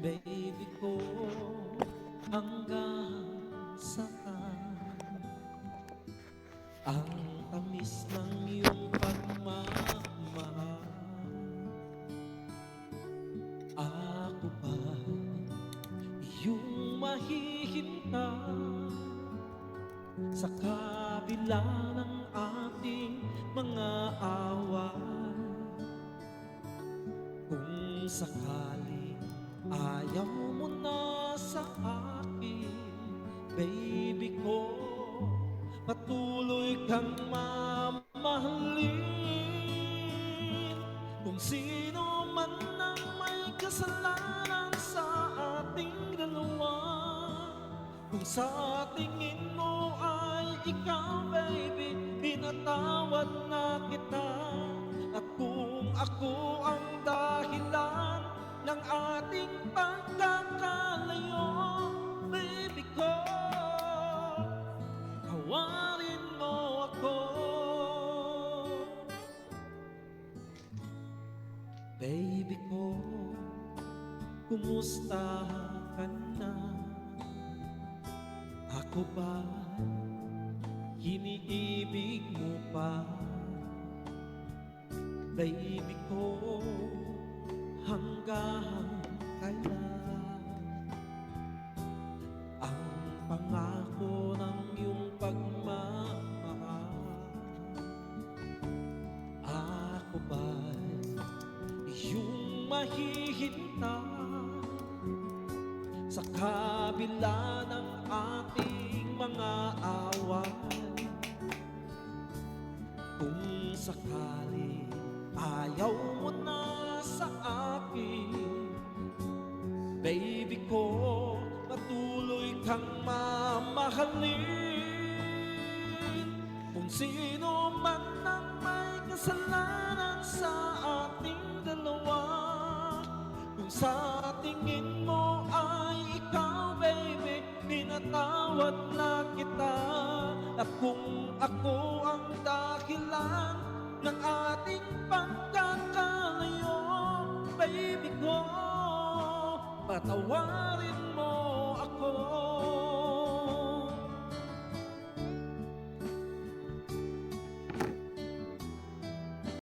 Baby ko, hanggang saan Ang tamis ng iyong pagmamahal. Ako ba iyong mahihintay? Sa kabila ng ating mga away Kung sakaling ayaw mo na sa akin Baby ko, patuloy kang mamahalin. Kung sino man ang may kasalanan sa ating dalawa Kung sa tingin mo ay ikaw baby Pinatawad na kita. At kung ako ang dahilan Baby ko, kumusta ka na? Ako ba iniibig mo pa? Baby ko, hanggang iyong mahihintay Sa kabila ng ating mga away Kung sakali ayaw mo na sa akin Baby ko, patuloy kang mamahalin. Kung sino man ang may kasalanan sa Sa tingin mo ay ikaw, baby Pinatawad na kita. At kung ako ang dahilan Ng ating pagkakalayo, baby ko Patawarin mo ako.